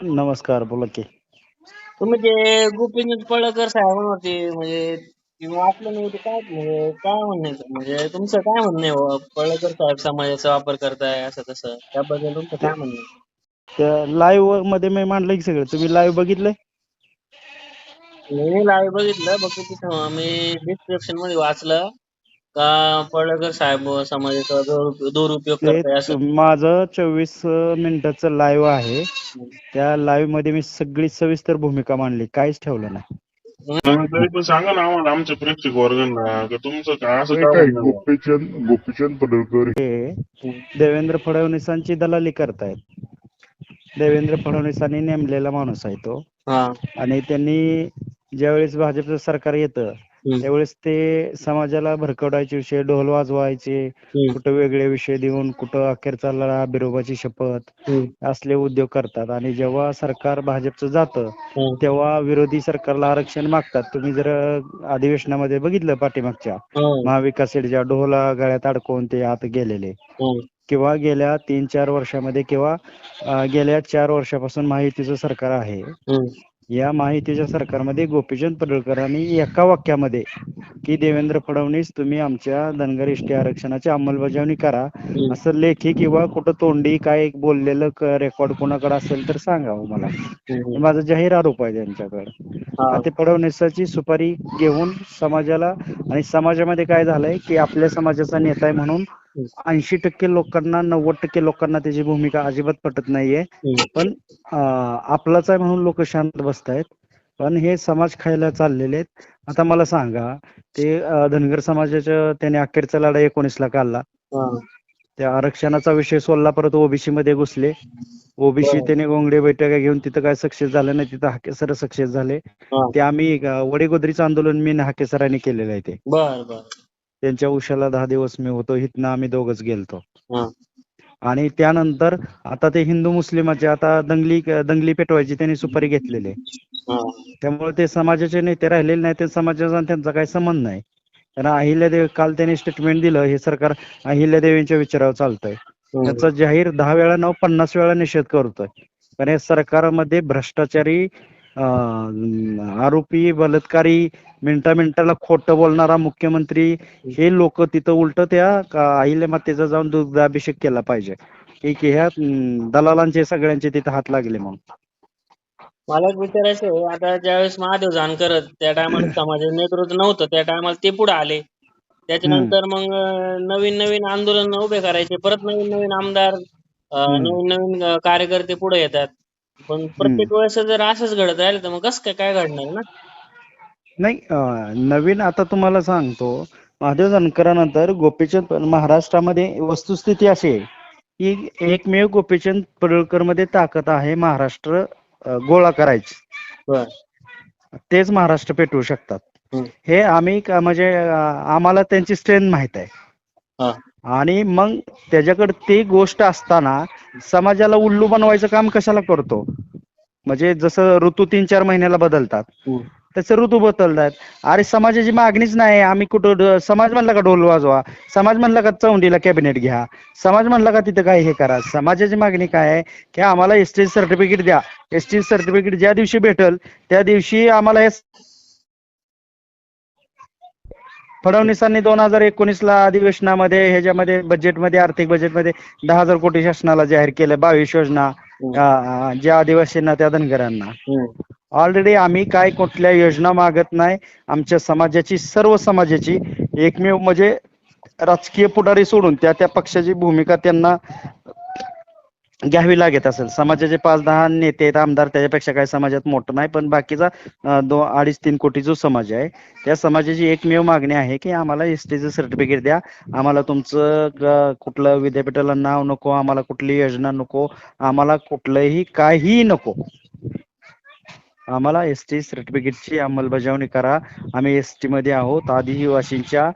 नमस्कार बोला की तुम्ही ते गोपीनाथ पळकर साहेबांवरती म्हणजे ते वाचलं नाही ते काय म्हणजे काय म्हणणं आहे? म्हणजे तुमचं काय म्हणणं आहे बुवा? पळकर साहेब समाजाचा वापर करताय असं तसं त्याबद्दल तुमचं काय म्हणणं आहे? लाईव्हमध्ये मी मांडलं की सगळं तुम्ही लाईव्ह बघितलंय मी लाईव्ह बघितलं फक्त तिथं मी डिस्क्रिप्शनमध्ये वाचलं का पळकर साहेब? समाजाचा दुरुप- दुरुपयोग ते करताय असं? माझं चोवीस मिनिटाचं लाईव्ह आहे. त्या लाईव्हमध्ये मी सगळी सविस्तर भूमिका मांडली. काहीच ठेवलं नाही. तरी पण सांगा ना आम्हाला आमच्या प्रेक्षक वर्गांना की तुमचं काय असं काय काय काय म्हणणं आहे? गोपीचंद गोपीचंद पडळकर. हे देवेंद्र फडणवीसांची दलाली करतायत. देवेंद्र फडणवीसांनी नेमलेला माणूस आहे तो. हा. आणि त्यांनी ज्यावेळेस भाजपचं सरकार येतं. त्यावेळेस ते समाजाला भरकवडायचे विषय ढोल वाजवायचे. कुठं वेगळे विषय देऊन कुठं अखेर चालला बिरोबाची शपथ. असले उद्योग करतात आणि जेव्हा सरकार भाजपचं जातं. तेव्हा विरोधी सरकारला आरक्षण मागतात तुम्ही जर अधिवेशनामध्ये बघितलं पाठीमागच्या हम्म. महाविकास आघाडीच्या डोहाला गळ्यात अडकवून ते आत गेलेले हम्म. किंवा गेल्या तीन चार वर्षामध्ये किंवा गेल्या चार वर्षापासून महायुतीचं सरकार आहे. या माहितीच्या सरकारमध्ये गोपीचंद पडळकरांनी एका वाक्यामध्ये की देवेंद्र फडणवीस तुम्ही आमच्या धनगर एसटी आरक्षणाची अंमलबजावणी करा. असं लेखी किंवा कुठं तोंडी काय बोललेलं रेकॉर्ड कोणाकडे असेल तर सांगावं मला हे हम्म. माझा जाहीर आरोप आहे त्यांच्याकडे. ते फडणवीसाची सुपारी घेऊन समाजाला आणि समाजामध्ये काय झालंय की आपल्या समाजाचा नेता आहे म्हणून ऐंशी टक्के लोकांना नव्वद टक्के लोकांना त्याची भूमिका अजिबात पटत नाहीये. पण आपलाच आहे म्हणून लोक शांत बसतायत. पण हे समाज खायला चाललेले आहेत. आता मला सांगा ते धनगर समाजाच्या त्याने अखेरचा लढा एकोणीसला काढला. हा. त्या आरक्षणाचा विषय सोडला परत ओबीसी मध्ये घुसले. ओबीसी. त्याने गोंगडे बैठका घेऊन तिथं काय सक्सेस झालं नाही तिथं हाकेसर सक्सेस झाले. ते आम्ही वडेगोदरीचं आंदोलन मी हाकेसरांनी केलेलं आहे ते. बर बर. त्यांच्या उशाला दहा दिवस मी होतो इथनं आम्ही दोघच गेलतो हा. आणि त्यानंतर आता ते हिंदू मुस्लिमाचे आता दंगली दंगली पेटवायची त्यांनी सुपारी घेतलेली आहे. त्यामुळे ते समाजाचे नेते राहिलेले नाही ते समाजाचा त्यांचा काही संबंध नाही कारण अहिल्यादेवी काल त्यांनी स्टेटमेंट दिलं हे सरकार अहिल्यादेवींच्या विचारावर चालतंय. त्याचा जाहीर दहा वेळा न पन्नास वेळा निषेध करतोय कारण या सरकारमध्ये भ्रष्टाचारी आरोपी बलात्कारी मिनिटा मिनिटाला खोटं बोलणारा मुख्यमंत्री हे लोक तिथं उलट त्या का- अहिल्या मातेचा जाऊन दुग्धाभिषेक केला पाहिजे. की की ह्या दलालांचे सगळ्यांचे तिथं हात लागले म्हणून. मला एक विचारायचं आहे, आता ज्यावेळेस महादेव जानकर त्या टायमाला समाजाचं नेतृत्व नव्हतं त्या टायमाला ते पुढे आले. त्याच्यानंतर मग नवीन नवीन आंदोलन उभे करायचे परत नवीन नवीन आमदार. नवीन नवीन कार्यकर्ते पुढे येतात. पण प्रत्येक वेळेस जर असंच घडत राहिलं तर मग कसं काय काय घडणार ना? नाही नवीन आता तुम्हाला सांगतो. महादेव जानकरानंतर गोपीचंद महाराष्ट्रामध्ये वस्तुस्थिती अशी आहे की एकमेव गोपीचंद पडळकरमध्ये ताकद आहे महाराष्ट्र गोळा करायची. तेच महाराष्ट्र पेटवू शकतात. हे आम्ही म्हणजे आम्हाला त्यांची स्ट्रेंथ माहीत आहे. आणि मग त्याच्याकडे ती गोष्ट असताना समाजाला उल्लू बनवायचं काम कशाला करतो? म्हणजे जसं ऋतू तीन चार महिन्याला बदलतात. हम्म. तसे ऋतू बदलतात. अरे समाजाची मागणीच नाही. आम्ही कुठं समाज म्हणला का ढोल वाजवा? समाज म्हणला का चौंडीला कॅबिनेट घ्या? समाज म्हणला का तिथं काय हे करा? समाजाची मागणी काय आहे? की आम्हाला एस टी सर्टिफिकेट द्या. एस टी सर्टिफिकेट ज्या दिवशी भेटल त्या दिवशी आम्हाला हे फडणवीसांनी दोन हजार एकोणीसला अधिवेशनामध्ये ह्याच्यामध्ये बजेटमध्ये आर्थिक बजेटमध्ये दहा हजार कोटी शासनाला जाहीर केलं. बावीस योजना ज्या आदिवासींना त्या धनगरांना. ऑलरेडी आम्ही काय कुठल्या योजना मागत नाही आमच्या समाजाची सर्व समाजाची एकमेव म्हणजे राजकीय पुढारी सोडून त्या त्या पक्षाची भूमिका त्यांना घ्यावी लागत असेल. समाजाचे पाच दहा नेते आहेत आमदार त्याच्यापेक्षा काही समाजात मोठं नाही पण बाकीचा दो अडीच तीन कोटी जो समाज आहे त्या समाजाची एकमेव मागणी आहे की आम्हाला एस टीचं सर्टिफिकेट द्या. आम्हाला तुमचं कुठलं विद्यापीठाला नाव नको आम्हाला कुठली योजना नको आम्हाला कुठलंही काहीही नको. आम्हाला एस टी सर्टिफिकेटची अंमलबजावणी करा. आम्ही एस टी मध्ये आहोत आदिवासींच्या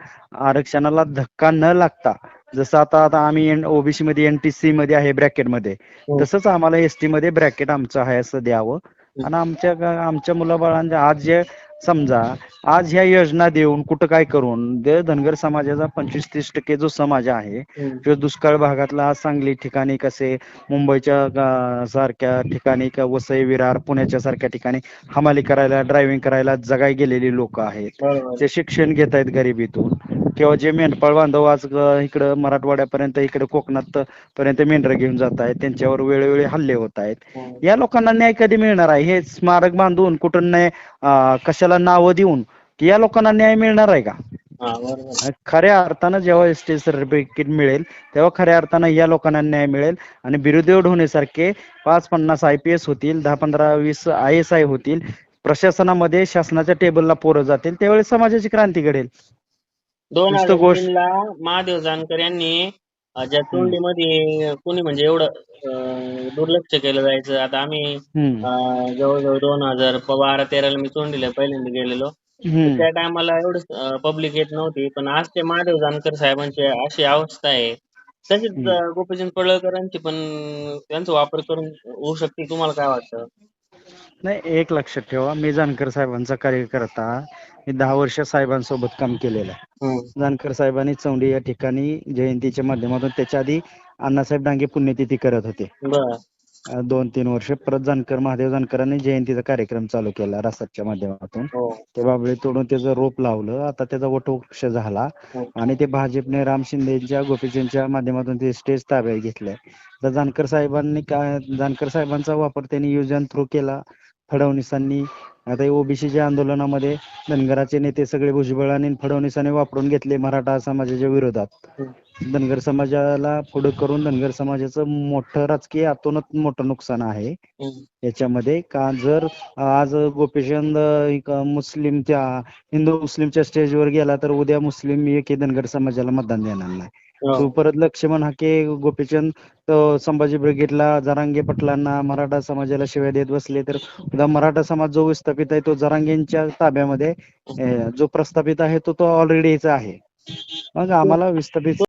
आरक्षणाला धक्का न लागता जसं आता आता आम्ही ओबीसी मध्ये एनटीसी मध्ये आहे ब्रॅकेटमध्ये. हो. तसंच आम्हाला एसटी मध्ये ब्रॅकेट आमचं आहे असं द्यावं. आणि आमच्या आमच्या मुलाबाळांच्या आज जे समजा आज ह्या योजना देऊन कुठं काय करून जे धनगर समाजाचा पंचवीस तीस टक्के जो समाज आहे. किंवा दुष्काळ भागातला आज सांगली ठिकाणी कसे मुंबईच्या सारख्या ठिकाणी का वसई विरार पुण्याच्या सारख्या ठिकाणी हमाली करायला ड्रायव्हिंग करायला जगाय गेलेली लोक आहेत. ते शिक्षण घेत आहेत गरिबीतून. किंवा जे मेंढपाळ बांधव आज इकडं मराठवाड्यापर्यंत इकडे कोकणात पर्यंत मेंढरं घेऊन जात आहेत. त्यांच्यावर वेळोवेळी हल्ले होत आहेत. हम्म. या लोकांना न्याय कधी मिळणार आहे? हे स्मारक बांधून कुठं न्याय अं, कशाला नावं देऊन या लोकांना न्याय मिळणार आहे का? हा खऱ्या अर्थानं जेव्हा एस टी सर्टिफिकेट मिळेल तेव्हा खऱ्या अर्थानं या लोकांना न्याय मिळेल. आणि बिरुदेव ढोणेसारखे पाच पन्नास आय पी एस होतील दहा पंधरा वीस आय एस आय होतील. प्रशासनामध्ये शासनाच्या टेबलला पोरं जातील त्यावेळी समाजाची क्रांती घडेल. दोन नुसतं हजार गोष्ट- तीनला महादेव जानकर यांनी ज्या तोंडीमध्ये कोणी म्हणजे एवढं अं, दुर्लक्ष केलं जायचं आता आम्ही हम्म. अं, जवळजवळ दोन हजार प- बारा तेराला मी तोंडीला पहिल्यांदा गेलेलो हम्म. त्या टायमाला एवढं पब्लिक येत नव्हती पण आज ते महादेव जानकर साहेबांची अशी अवस्था आहे तशीच हम्म. अं, गोपीचंद पडळकरांची पण त्यांचा वापर करून होऊ शकते तुम्हाला काय वाटतं नाही एक लक्षात ठेवा. मी जानकर साहेबांचा कार्यकर्ता. मी दहा वर्ष साहेबांसोबत काम केलेलं आहे. हम्म. जानकर साहेबांनी चौंडी या ठिकाणी जयंतीच्या माध्यमातून त्याच्या आधी अण्णासाहेब डांगे पुण्यतिथी करत होते. दोन तीन वर्ष परत जानकर महादेव जानकरांनी जयंतीचा कार्यक्रम चालू केला रासाच्या माध्यमातून. हो. ते बाबळे तोडून त्याचं रोप लावलं. आता त्याचा वटवृक्ष झाला. हो. आणि ते भाजपने राम शिंदेच्या गोपीचंदच्या माध्यमातून ते स्टेज ताब्यात घेतलंय. तर जानकर साहेबांनी काय जानकर साहेबांचा वापर त्यांनी युजन थ्रू केला. फडणवीसांनी आता ओबीसीच्या आंदोलनामध्ये धनगराचे नेते सगळे भुजबळ आणि फडणवीसांनी वापरून घेतले मराठा समाजाच्या विरोधात. धनगर समाजाला पुढे करून धनगर समाजाचं मोठं राजकीय आतूनच मोठं नुकसान आहे. याच्यामध्ये का जर आज गोपीचंद एक मुस्लिमच्या हिंदू मुस्लिमच्या स्टेजवर गेला तर उद्या मुस्लिम एक धनगर समाजाला मतदान देणार नाही. परत लक्ष्मण हाके गोपीचंद संभाजी ब्रिगेडला जरांगे पटलांना मराठा समाजाला शिव्या देत बसले तर उद्या मराठा समाज जो विस्थापित आहे तो जरांगेंच्या ताब्यामध्ये जो प्रस्थापित आहे तो तो ऑलरेडीचा आहे. मग आम्हाला विस्थापित